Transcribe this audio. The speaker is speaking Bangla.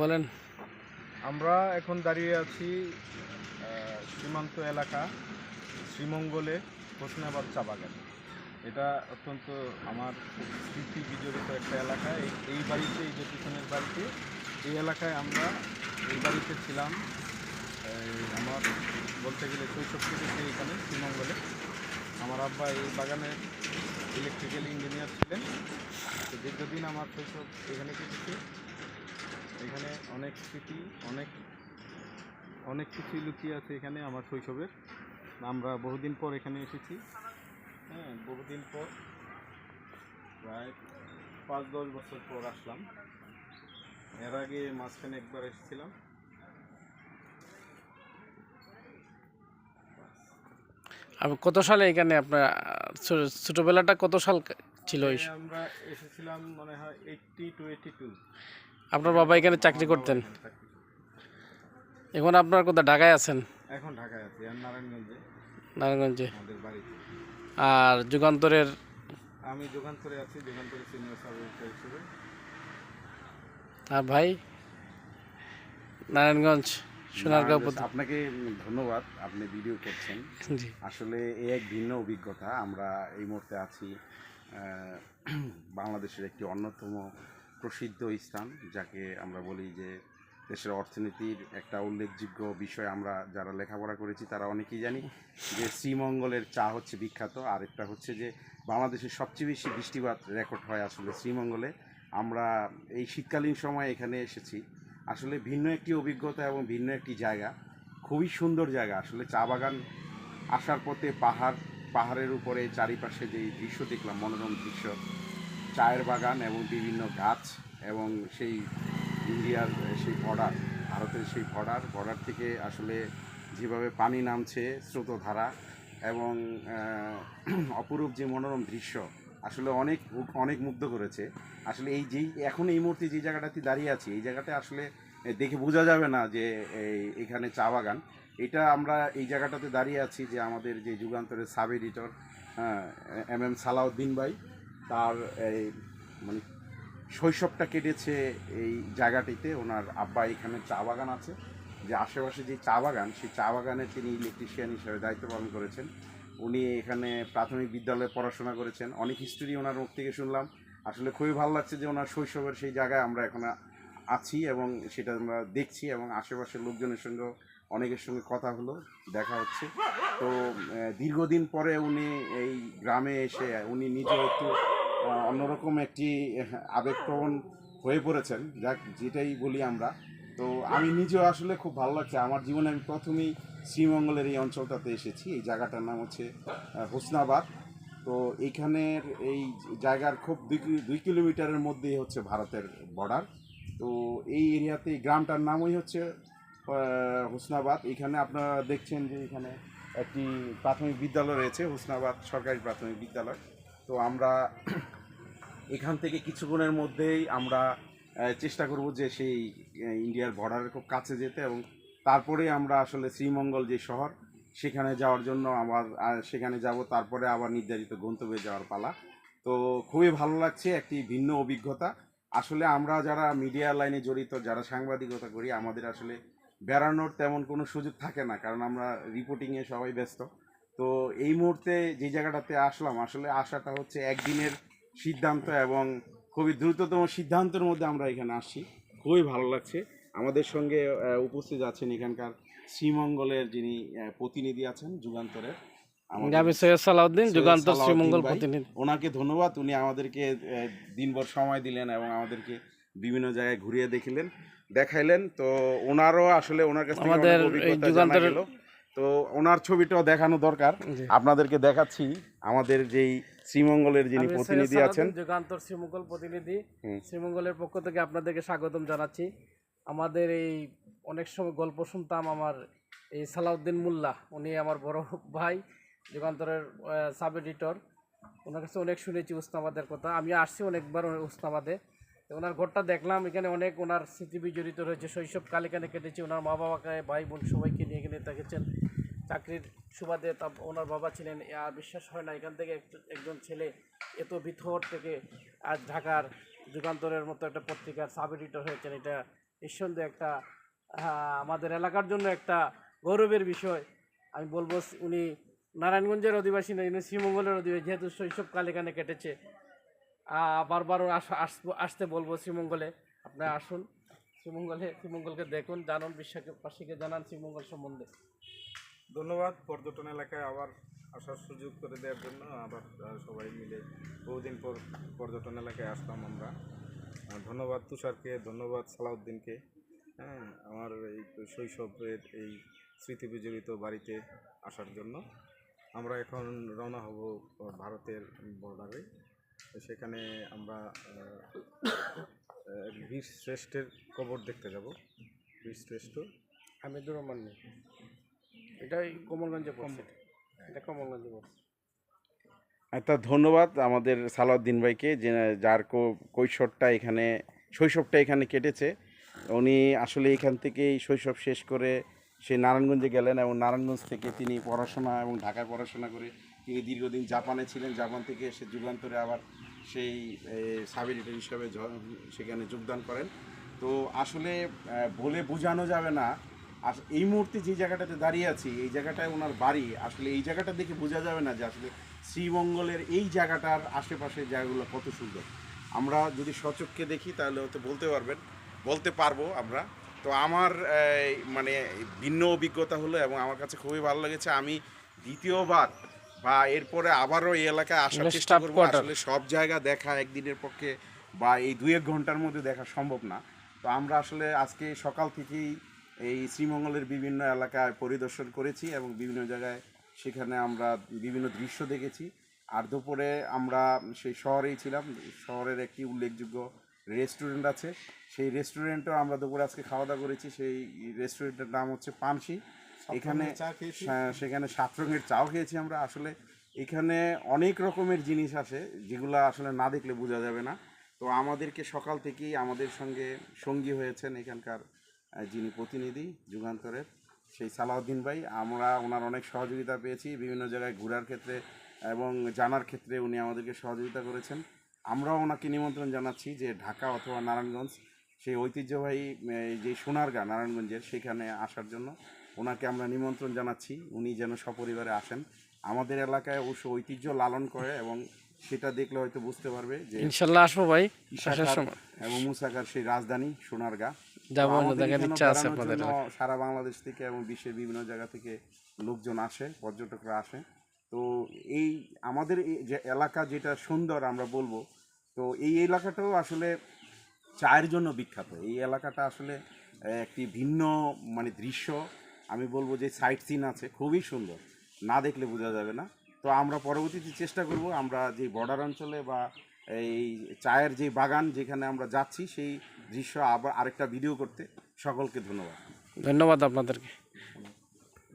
বলেন। আমরা এখন দাঁড়িয়ে আছি সীমান্ত এলাকা, শ্রীমঙ্গলে হোসনাবাদ চা বাগান। এটা অত্যন্ত আমার স্মৃতি বিজড়িত একটা এলাকা। এই বাড়িতে, এই যে বাড়িতে, এই এলাকায় আমরা এই বাড়িতে ছিলাম আমার বলতে গেলে শৈশব কেটেছে এখানে, শ্রীমঙ্গলে। আমার আব্বা এই বাগানের ইলেকট্রিক্যাল ইঞ্জিনিয়ার ছিলেন। তো দীর্ঘদিন আমার শৈশব এখানে কেটেছে। এখানে অনেক স্মৃতি অনেক অনেক কিছুই লুকিয়ে আছে এখানে আমার শৈশবের। আমরা বহুদিন পর এখানে এসেছি। হ্যাঁ বহুদিন পর প্রায় পাঁচ দশ বছর পর আসলাম। এর আগে মাঝখানে একবার এসেছিলাম। কত সালে এখানে আপনার ছোটবেলাটা কত সাল ছিল? আমরা এসেছিলাম মনে হয় এইটটি টু এইটি টু আপনার বাবা এখানে চাকরি করতেন? এখন আপনার কোথায় ঢাকায় আছেন? এখন ঢাকায় আছি আর নারায়ণগঞ্জে। নারায়ণগঞ্জে। আমাদের বাড়িতে। আর যুগান্তরের? আমি যুগান্তরে আছি যুগান্তরে সিনিয়র সাব হিসেবে আর ভাই? নারায়ণগঞ্জ সোনারগাঁও আপনাকে ধন্যবাদ আপনি ভিডিও করছেন। আসলে এই এক ভিন্ন অভিজ্ঞতা আমরা এই মুহূর্তে আছি বাংলাদেশের একটি অন্যতম প্রসিদ্ধ স্থান, যাকে আমরা বলি যে দেশের অর্থনীতির একটা উল্লেখযোগ্য বিষয় আমরা যারা লেখাপড়া করেছি, তারা অনেকেই জানি যে শ্রীমঙ্গলের চা হচ্ছে বিখ্যাত আরেকটা হচ্ছে যে বাংলাদেশের সবচেয়ে বেশি বৃষ্টিপাত রেকর্ড হয় আসলে শ্রীমঙ্গলে। আমরা এই শীতকালীন সময় এখানে এসেছি। আসলে ভিন্ন একটি অভিজ্ঞতা এবং ভিন্ন একটি জায়গা। খুবই সুন্দর জায়গা। আসলে চা বাগান আসার পথে পাহাড়, পাহাড়ের উপরে চারিপাশে যে দৃশ্য দেখলাম, মনোরম দৃশ্য চায়ের বাগান এবং বিভিন্ন গাছ এবং সেই ইন্ডিয়ার সেই বর্ডার, ভারতের সেই বর্ডার বর্ডার থেকে আসলে যেভাবে পানি নামছে স্রোতধারা এবং অপরূপ যে মনোরম দৃশ্য আসলে অনেক অনেক মুগ্ধ করেছে। আসলে এই যেই, এখন এই মুহূর্তে যে জায়গাটাতে দাঁড়িয়ে আছি, এই জায়গাটা আসলে দেখে বোঝা যাবে না যে এখানে চা বাগান। এটা আমরা এই জায়গাটাতে দাঁড়িয়ে আছি যে আমাদের যে যুগান্তরের sub editor M M Salauddin ভাই তার এই মানে শৈশবটা কেটেছে এই জায়গাটিতে। ওনার আব্বা এখানে চা বাগান আছে। যে আশেপাশে যে চা বাগান, সেই চা বাগানে তিনি ইলেকট্রিশিয়ান হিসেবে দায়িত্ব পালন করেছেন। উনি এখানে প্রাথমিক বিদ্যালয়ে পড়াশোনা করেছেন। অনেক হিস্টোরি ওনার মুখ থেকে শুনলাম। আসলে খুবই ভালো লাগছে যে ওনার শৈশবের সেই জায়গায় আমরা এখন আছি এবং সেটা আমরা দেখছি এবং আশেপাশের লোকজনের সঙ্গেও অনেকের সঙ্গে কথা হলো, দেখা হচ্ছে। তো দীর্ঘদিন পরে উনি এই গ্রামে এসে, উনি নিজেও একটু অন্যরকম একটি আবেগপ্রবণ হয়ে পড়েছেন। যাক, যেটাই বলি আমরা। তো, আমি নিজেও আসলে খুব ভালো লাগছে। আমার জীবনে আমি প্রথমেই শ্রীমঙ্গলের এই অঞ্চলটাতে এসেছি। এই জায়গাটার নাম হচ্ছে হোসনাবাদ। তো এইখানের এই জায়গার খুব দুই কিলোমিটারের মধ্যেই হচ্ছে ভারতের বর্ডার তো, এই এরিয়াতে গ্রামটার নামই হচ্ছে হোসনাবাদ। এখানে আপনারা দেখছেন যে এখানে একটি প্রাথমিক বিদ্যালয় রয়েছে, হোসনাবাদ সরকারি প্রাথমিক বিদ্যালয়। তো আমরা এখান থেকে কিছুক্ষণের মধ্যেই আমরা চেষ্টা করব যে সেই ইন্ডিয়ার বর্ডারের খুব কাছে যেতে এবং তারপরে আমরা আসলে শ্রীমঙ্গল যে শহর, সেখানে যাওয়ার জন্য আবার সেখানে যাব, তারপরে আবার নির্ধারিত গন্তব্যে যাওয়ার পালা। তো খুবই ভালো লাগছে, একটি ভিন্ন অভিজ্ঞতা। আসলে আমরা যারা মিডিয়া লাইনে জড়িত, যারা সাংবাদিকতা করি, আমাদের আসলে বেড়ানোর তেমন কোনো সুযোগ থাকে না কারণ আমরা রিপোর্টিংয়ে সবাই ব্যস্ত। তো এই মুহূর্তে যে জায়গাটাতে আসলাম আসলে আসাটা হচ্ছে একদিনের সিদ্ধান্ত এবং খুবই দ্রুততম সিদ্ধান্তের মধ্যে আমরা এখানে আসছি। খুবই ভালো লাগছে। আমাদের সঙ্গে উপস্থিত আছেন এখানকার শ্রীমঙ্গলের যিনি প্রতিনিধি আছেন যুগান্তরের। সালাউদ্দিন যুগান্তর সালাউদ্দিন শ্রীমঙ্গল প্রতিনিধি। ওনাকে ধন্যবাদ। উনি আমাদেরকে দিনভর সময় দিলেন এবং আমাদেরকে বিভিন্ন জায়গায় ঘুরিয়ে দেখিলেন। দেখাইলেন তো ওনারও আসলে ওনার কাছ থেকে আমাদের গেল। তো ওনার ছবিটাও দেখানো দরকার। আপনাদেরকে দেখাচ্ছি আমাদের যেই শ্রীমঙ্গলের যিনি প্রতিনিধি আছেন। যুগান্তর শ্রীমঙ্গল প্রতিনিধি। শ্রীমঙ্গলের পক্ষ থেকে আপনাদেরকে স্বাগতম জানাচ্ছি। আমাদের এই অনেক সময় গল্প শুনতাম আমার এই সালাউদ্দিন মোল্লা। উনি আমার বড় ভাই যুগান্তরের সাব এডিটর ওনার কাছে অনেক শুনেছি উস্তামাদের কথা। আমি আসছি অনেকবার উস্তাবাদে ওনার ঘরটা দেখলাম, এখানে অনেক ওনার স্মৃতি বিজড়িত রয়েছে। শৈশবকাল এখানে কেটেছে, ওনার মা বাবাকে, ভাই বোন সবাইকে নিয়ে এখানে দেখেছেন। চাকরির সুবাদে তা ওনার বাবা ছিলেন। আর বিশ্বাস হয় না, এখান থেকে একজন ছেলে এত ভিতর থেকে আজ ঢাকার যুগান্তরের মতো একটা পত্রিকার সাব এডিটর হয়েছেন। এটা নিঃসন্দেহে একটা আমাদের এলাকার জন্য একটা গৌরবের বিষয়। আমি বলব, উনি নারায়ণগঞ্জের অধিবাসী নয় উনি শ্রীমঙ্গলের অধিবাসী। যেহেতু শৈশবকাল এখানে কেটেছে বারবার আসতে বলব শ্রীমঙ্গলে। আপনারা আসুন। শ্রীমঙ্গলে, শ্রীমঙ্গলকে দেখুন, জানুন বিশ্ববাসীকে জানান শ্রীমঙ্গল সম্বন্ধে। ধন্যবাদ পর্যটন এলাকায় আবার আসার সুযোগ করে দেওয়ার জন্য। আবার সবাই মিলে বহুদিন পর পর্যটন এলাকায় আসলাম আমরা। ধন্যবাদ তুষারকে, ধন্যবাদ সালাউদ্দিনকে। হ্যাঁ আমার এই শৈশবের এই স্মৃতি বিজড়িত বাড়িতে আসার জন্য। আমরা এখন রওনা হব ভারতের বর্ডারে তো সেখানে আমরা বীর শ্রেষ্ঠের কবর দেখতে যাব। বীর শ্রেষ্ঠ হামিদুর রহমান এটাই কমলগঞ্জে এটা কোমলগঞ্জে পড়ছে। তা ধন্যবাদ আমাদের সালাউদ্দিন ভাইকে যে যার কৈশোরটা এখানে শৈশবটা এখানে কেটেছে। উনি আসলে এখান থেকেই শৈশব শেষ করে সে নারায়ণগঞ্জে গেলেন এবং নারায়ণগঞ্জ থেকে তিনি পড়াশোনা এবং ঢাকায় পড়াশোনা করে তিনি দীর্ঘদিন জাপানে ছিলেন। জাপান থেকে এসে যুগান্তরে আবার সেই সাব এডিটর হিসাবে সেখানে যোগদান করেন। তো আসলে বলে বোঝানো যাবে না। আর এই মুহূর্তে যে জায়গাটাতে দাঁড়িয়ে আছি, এই জায়গাটায় ওনার বাড়ি, আসলে এই জায়গাটা দেখে বোঝা যাবে না যে আসলে শ্রীমঙ্গলের এই জায়গাটার আশেপাশে জায়গাগুলো কত সুন্দর। আমরা যদি সচক্ষে দেখি, তাহলে হয়তো বলতে পারবেন, বলতে পারব আমরা। তো আমার মানে ভিন্ন অভিজ্ঞতা হলো এবং আমার কাছে খুবই ভালো লেগেছে। আমি দ্বিতীয়বার বা এরপরে আবারও এই এলাকায় আসার চেষ্টা করব। আসলে সব জায়গা দেখা একদিনের পক্ষে বা এই দুই এক ঘণ্টার মধ্যে দেখা সম্ভব না। তো আমরা আসলে আজকে সকাল থেকেই এই শ্রীমঙ্গলের বিভিন্ন এলাকায় পরিদর্শন করেছি এবং বিভিন্ন জায়গায় সেখানে আমরা বিভিন্ন দৃশ্য দেখেছি। আর দুপুরে আমরা সেই শহরেই ছিলাম। শহরের একটি উল্লেখযোগ্য রেস্টুরেন্ট আছে। সেই রেস্টুরেন্টও আমরা দুপুরে আজকে খাওয়া দাওয়া করেছি। সেই রেস্টুরেন্টের নাম হচ্ছে পানসি। এখানে সেখানে সাত রঙের চাও খেয়েছি আমরা। আসলে এখানে অনেক রকমের জিনিস আছে যেগুলো আসলে না দেখলে বোঝা যাবে না। তো আমাদেরকে সকাল থেকেই আমাদের সঙ্গে সঙ্গী হয়েছেন এখানকার যিনি প্রতিনিধি যুগান্তরের সেই সালাউদ্দিন ভাই। আমরা ওনার অনেক সহযোগিতা পেয়েছি বিভিন্ন জায়গায় ঘোরার ক্ষেত্রে এবং জানার ক্ষেত্রে উনি আমাদেরকে সহযোগিতা করেছেন। আমরাও ওনাকে নিমন্ত্রণ জানাচ্ছি যে ঢাকা অথবা নারায়ণগঞ্জ সেই ঐতিহ্যবাহী যে সোনারগা নারায়ণগঞ্জের সেখানে আসার জন্য ওনাকে আমরা নিমন্ত্রণ জানাচ্ছি। উনি যেন সপরিবারে আসেন। আমাদের এলাকায় অবশ্য ঐতিহ্য লালন করে এবং সেটা দেখলে হয়তো বুঝতে পারবে যে ইনশাল্লাহ আসব ভাই এবং মুসাকার সেই রাজধানী সোনারগা সারা বাংলাদেশ থেকে এবং বিশ্বের বিভিন্ন জায়গা থেকে লোকজন আসে পর্যটকরা আসে। তো এই আমাদের যে এলাকা যেটা সুন্দর আমরা বলব তো এই এলাকাটাও আসলে চায়ের জন্য বিখ্যাত। এই এলাকাটা আসলে একটি ভিন্ন মানে দৃশ্য। আমি বলব যে সাইট সিন আছে, খুবই সুন্দর। না দেখলে বোঝা যাবে না। তো আমরা পরবর্তীতে চেষ্টা করব, আমরা যে বর্ডার অঞ্চলে বা এই চায়ের যে বাগান যেখানে আমরা যাচ্ছি, সেই দৃশ্য আবার আরেকটা ভিডিও করতে। সকলকে ধন্যবাদ। ধন্যবাদ আপনাদেরকে।